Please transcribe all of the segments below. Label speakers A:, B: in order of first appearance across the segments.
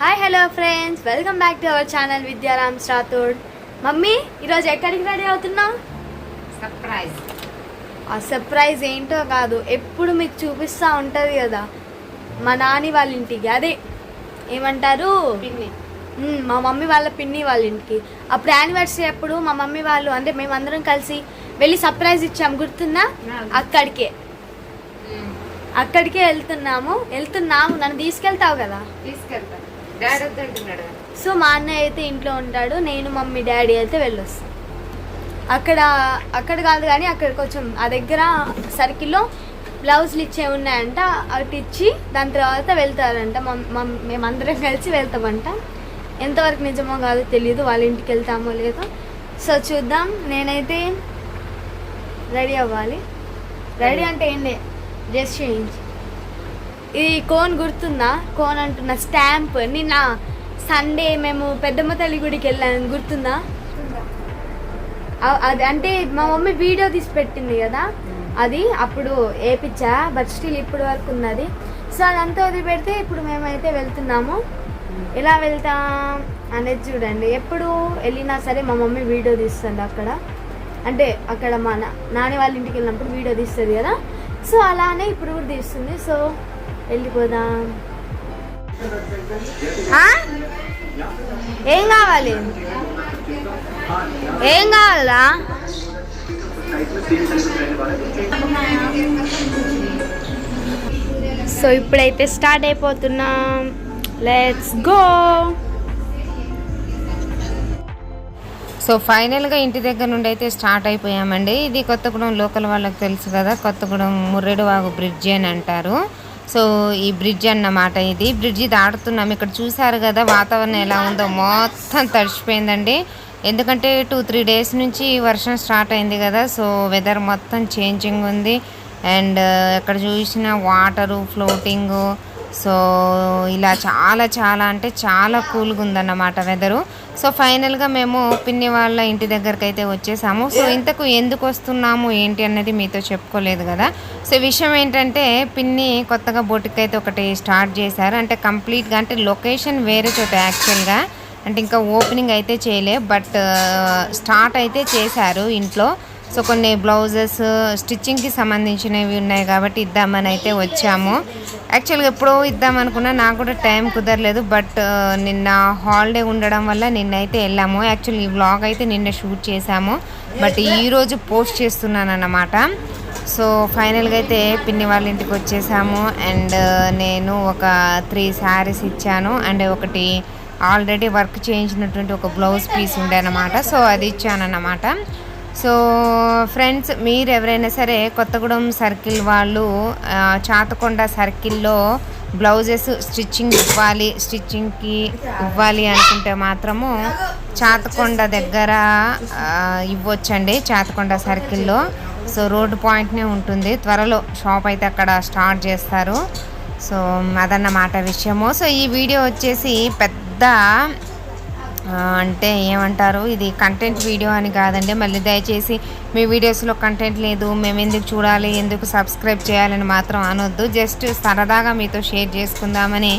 A: Hi hello friends welcome back to our channel Vidyaram Rathod mummy ఈరోజు ఎక్కడికి ready అవుతున్నావు?
B: Surprise
A: ఆ surprise ఏంటో కాదు ఎప్పుడు మీకు చూపిస్తూ ఉంటుంది కదా. మా నాని వాళ్ళ ఇంటికి అదే ఏమంటారు? మా మమ్మీ వాళ్ళ పిన్ని వాళ్ళ ఇంటికి. అప్పుడు యానివర్సరీ అప్పుడు మా మమ్మీ వాళ్ళు అంటే మేమందరం కలిసి వెళ్ళి సర్ప్రైజ్ ఇచ్చాం గుర్తుందా? అక్కడికే. అక్కడికే వెళ్తున్నాము. వెళ్తున్నాము. నన్ను తీసుకెళ్తావు కదా?
B: తీసుకెళ్తా డాడీ వద్దంటున్నాడు
A: సో మా అన్నయ్య అయితే ఇంట్లో ఉంటాడు నేను మమ్మీ డాడీ అయితే వెళ్ళొస్తాం. అక్కడ అక్కడ కాదు కానీ అక్కడ కొంచెం ఆ దగ్గర సర్కిల్లో బ్లౌజులు ఇచ్చే ఉన్నాయంట అటు ఇచ్చి దాని తర్వాత వెళ్తారంట. మేమందరం కలిసి వెళ్తామంట. ఎంతవరకు నిజమో కాదో తెలియదు వాళ్ళ ఇంటికి వెళ్తామో లేదో. సో చూద్దాం నేనైతే రెడీ అవ్వాలి. రెడీ అంటే ఏంటి డ్రెస్ చేయించి ఈ కోన్ గుర్తుందా? కోన్ అంటున్న స్టాంప్. నిన్న సండే మేము పెద్దమ్మ తల్లి గుడికి వెళ్ళాను గుర్తుందా? అది అంటే మా మమ్మీ వీడియో తీసి పెట్టింది కదా? అది అప్పుడు వేపించా బట్ స్టిల్ ఇప్పటి వరకు ఉన్నది. సో అదంతా వదిలిపెడితే ఇప్పుడు మేమైతే వెళ్తున్నాము. ఎలా వెళ్తాం అనేది చూడండి. ఎప్పుడు వెళ్ళినా సరే మా మమ్మీ వీడియో తీస్తుంది అక్కడ. అంటే అక్కడ మా నాని వాళ్ళ ఇంటికి వెళ్ళినప్పుడు వీడియో తీస్తుంది కదా? సో అలానే ఇప్పుడు కూడా తీస్తుంది. సో వెళ్ళిపోదాం. ఏం కావాలి? ఏం కావాలా? సో ఇప్పుడైతే స్టార్ట్ అయిపోతున్నాం. లెట్స్ గో
B: సో ఫైనల్గా ఇంటి దగ్గర నుండి అయితే స్టార్ట్ అయిపోయామండి. ఇది కొత్తగూడెం లోకల్ వాళ్ళకి తెలుసు కదా కొత్తగూడెం ముర్రెడువాగు బ్రిడ్జి అని అంటారు. సో ఈ బ్రిడ్జ్ అన్నమాట ఇది. బ్రిడ్జి దాటుతున్నాం ఇక్కడ చూసారు కదా వాతావరణం ఎలా ఉందో. మొత్తం తడిచిపోయిందండి. ఎందుకంటే టూ త్రీ డేస్ నుంచి వర్షం స్టార్ట్ అయింది కదా. సో వెదర్ మొత్తం చేంజింగ్ ఉంది. అండ్ ఎక్కడ చూసినా వాటరు ఫ్లోటింగు సో ఇలా చాలా చాలా అంటే చాలా కూల్గా ఉందన్నమాట వెదరు సో ఫైనల్గా మేము పిన్ని వాళ్ళ ఇంటి దగ్గరికి అయితే వచ్చేసాము. సో ఇంతకు ఎందుకు వస్తున్నాము ఏంటి అన్నది మీతో చెప్పుకోలేదు కదా. సో విషయం ఏంటంటే పిన్ని కొత్తగా బొటిక్ అయితే ఒకటి స్టార్ట్ చేశారు. అంటే కంప్లీట్గా అంటే లొకేషన్ వేరే చోట యాక్చువల్గా అంటే ఇంకా ఓపెనింగ్ అయితే చేయలే. బట్ స్టార్ట్ అయితే చేశారు ఇంట్లో. సో కొన్ని బ్లౌజెస్ స్టిచ్చింగ్కి సంబంధించినవి ఉన్నాయి కాబట్టి ఇద్దామని అయితే వచ్చాము. యాక్చువల్గా ఎప్పుడో ఇద్దాం అనుకున్నా నాకు కూడా టైం కుదరలేదు బట్ నిన్న హాలిడే ఉండడం వల్ల నిన్నైతే వెళ్ళాము. యాక్చువల్ ఈ వ్లాగ్ అయితే నిన్న షూట్ చేశాము బట్ ఈరోజు పోస్ట్ చేస్తున్నాను అన్నమాట సో ఫైనల్గా అయితే పిన్ని వాళ్ళ ఇంటికి వచ్చేసాము అండ్ నేను ఒక త్రీ శారీస్ ఇచ్చాను అండ్ ఒకటి ఆల్రెడీ వర్క్ చేయించినటువంటి ఒక బ్లౌజ్ పీస్ ఉండే అనమాట సో అది ఇచ్చానన్నమాట. సో ఫ్రెండ్స్ మీరు ఎవరైనా సరే కొత్తగూడెం సర్కిల్ వాళ్ళు చాతకొండ సర్కిల్లో బ్లౌజెస్ స్టిచ్చింగ్ ఇవ్వాలి స్టిచ్చింగ్కి ఇవ్వాలి అనుకుంటే మాత్రము చాతకొండ దగ్గర ఇవ్వచ్చండి చాతకొండ సర్కిల్లో. సో రోడ్డు పాయింట్నే ఉంటుంది. త్వరలో షాప్ అయితే అక్కడ స్టార్ట్ చేస్తారు. సో అదన్నమాట విషయము. సో ఈ వీడియో వచ్చేసి పెద్ద అంటే ఏమంటారు? ఇది కంటెంట్ వీడియో అని కాదండి. మళ్ళీ దయచేసి మీ వీడియోస్లో కంటెంట్ లేదు మేము ఎందుకు చూడాలి ఎందుకు సబ్స్క్రైబ్ చేయాలని మాత్రం అనొద్దు. జస్ట్ సరదాగా మీతో షేర్ చేసుకుందామని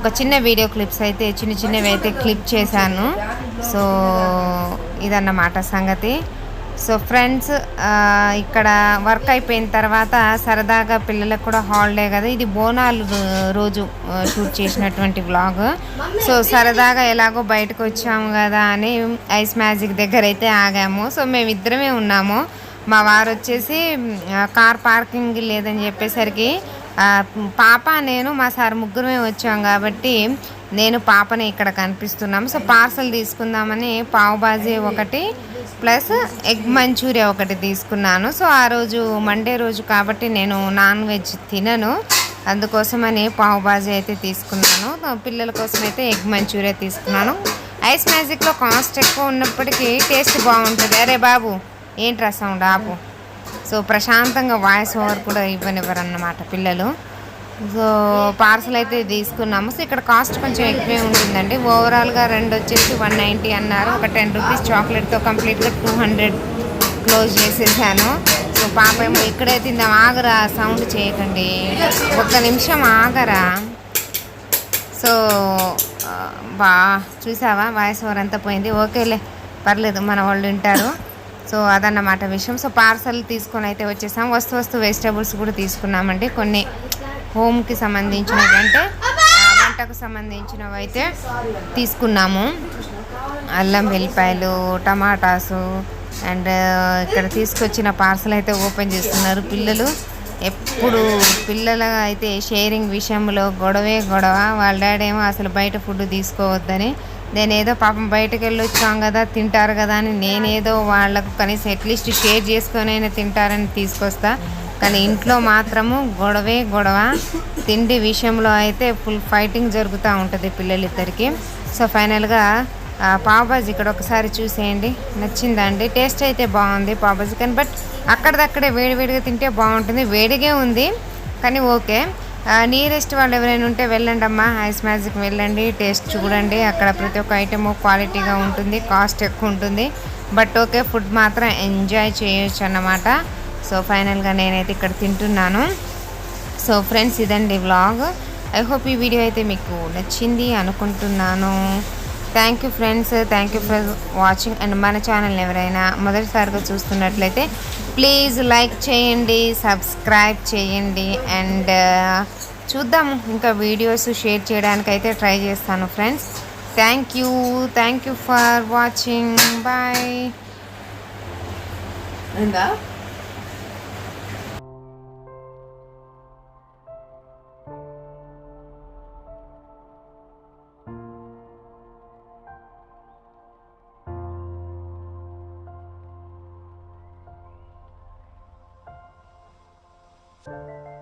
B: ఒక చిన్న వీడియో క్లిప్స్ అయితే చిన్న చిన్నవి అయితే క్లిప్ చేశాను. సో ఇదన్నమాట సంగతి. సో ఫ్రెండ్స్ ఇక్కడ వర్క్ అయిపోయిన తర్వాత సరదాగా పిల్లలకు కూడా హాలిడే కదా. ఇది బోనాలు రోజు షూట్ చేసినటువంటి వ్లాగ్ సో సరదాగా ఎలాగో బయటకు వచ్చాము కదా అని ఐస్ మ్యాజిక్ దగ్గర అయితే ఆగాము. సో మేము ఇద్దరమే ఉన్నాము. మా వారు వచ్చేసి కార్ పార్కింగ్ లేదని చెప్పేసరికి పాప నేను మా సార్ ముగ్గురమే వచ్చాం కాబట్టి నేను పాపని ఇక్కడ కనిపిస్తున్నాం. సో పార్సల్ తీసుకుందామని పావు బాజీ ఒకటి ప్లస్ ఎగ్ మంచూరియా ఒకటి తీసుకున్నాను. సో ఆ రోజు మండే రోజు కాబట్టి నేను నాన్ వెజ్ తినను. అందుకోసమని పావు బాజీ అయితే తీసుకున్నాను. పిల్లల కోసం అయితే ఎగ్ మంచూరియా తీసుకున్నాను. ఐస్ మ్యాజిక్లో కాస్ట్ ఎక్కువ ఉన్నప్పటికీ టేస్ట్ బాగుంటుంది. అరే బాబు ఏంట్రా సౌండ్ ఆపు. సో ప్రశాంతంగా వాయిస్ ఓవర్ కూడా ఇవ్వనివ్వరు అన్నమాట పిల్లలు. సో పార్సల్ అయితే తీసుకున్నాము. సో ఇక్కడ కాస్ట్ కొంచెం ఎక్కువే ఉంటుందండి. ఓవరాల్గా రెండు వచ్చేసి వన్ నైంటీ అన్నారు. ఒక టెన్ రూపీస్ చాక్లెట్తో కంప్లీట్గా టూ హండ్రెడ్ క్లోజ్ చేసేసాను. సో పాప ఏమో ఇక్కడే తిందాం ఆగరా సౌండ్ చేయకండి. ఒక్క నిమిషం ఆగరా. సో బా చూసావా? వాయిస్ ఓవర్ అంతా పోయింది? ఓకేలే పర్లేదు మన వాళ్ళు వింటారు. సో అదన్నమాట విషయం. సో పార్సల్ తీసుకొని అయితే వచ్చేసాం. వస్తు వస్తు వెజిటేబుల్స్ కూడా తీసుకున్నామండి. కొన్ని హోమ్కి సంబంధించినవి అంటే వంటకు సంబంధించినవి అయితే తీసుకున్నాము. అల్లం వెల్లిపాయలు టమాటాసు అండ్ ఇక్కడ తీసుకొచ్చిన పార్సల్ అయితే ఓపెన్ చేస్తున్నారు. పిల్లలు ఎప్పుడు పిల్లల అయితే షేరింగ్ విషయంలో గొడవే గొడవ. వాళ్ళ డాడీ ఏమో అసలు బయట ఫుడ్ తీసుకోవద్దని. నేనేదో పాపం బయటకు వెళ్ళి వచ్చాం కదా తింటారు కదా అని నేనేదో వాళ్ళకు కనీసం అట్లీస్ట్ షేర్ చేసుకొని అయినా తింటారని తీసుకొస్తా. కానీ ఇంట్లో మాత్రము గొడవే గొడవ. తిండి విషయంలో అయితే ఫుల్ ఫైటింగ్ జరుగుతూ ఉంటుంది పిల్లలిద్దరికి. సో ఫైనల్గా పావుబాజీ ఇక్కడ ఒకసారి చూసేయండి. నచ్చిందండి. టేస్ట్ అయితే బాగుంది పావుబాజీ కానీ బట్ అక్కడిదక్కడే వేడివేడిగా తింటే బాగుంటుంది. వేడిగే ఉంది కానీ ఓకే. నియరెస్ట్ వాళ్ళు ఎవరైనా ఉంటే వెళ్ళండి అమ్మా. ఐస్ మ్యాజిక్ వెళ్ళండి. టేస్ట్ చూడండి. అక్కడ ప్రతి ఒక్క ఐటెము క్వాలిటీగా ఉంటుంది. కాస్ట్ ఎక్కువ ఉంటుంది. బట్ ఓకే ఫుడ్ మాత్రం ఎంజాయ్ చేయొచ్చు అన్నమాట సో ఫైనల్గా నేనైతే ఇక్కడ తింటున్నాను. సో ఫ్రెండ్స్ ఇదండి వ్లాగ్. ఐ హోప్ ఈ వీడియో అయితే మీకు నచ్చింది అనుకుంటున్నాను. Thank you friends thank you for watching and మన ఛానల్ని ఎవరైనా మొదటిసారిగా చూస్తున్నట్లయితే ప్లీజ్ లైక్ చేయండి సబ్స్క్రైబ్ చేయండి. అండ్ uh, చూద్దాము. ఇంకా వీడియోస్ షేర్ చేయడానికి అయితే ట్రై చేస్తాను friends thank you thank you for watching bye
C: Thank
B: you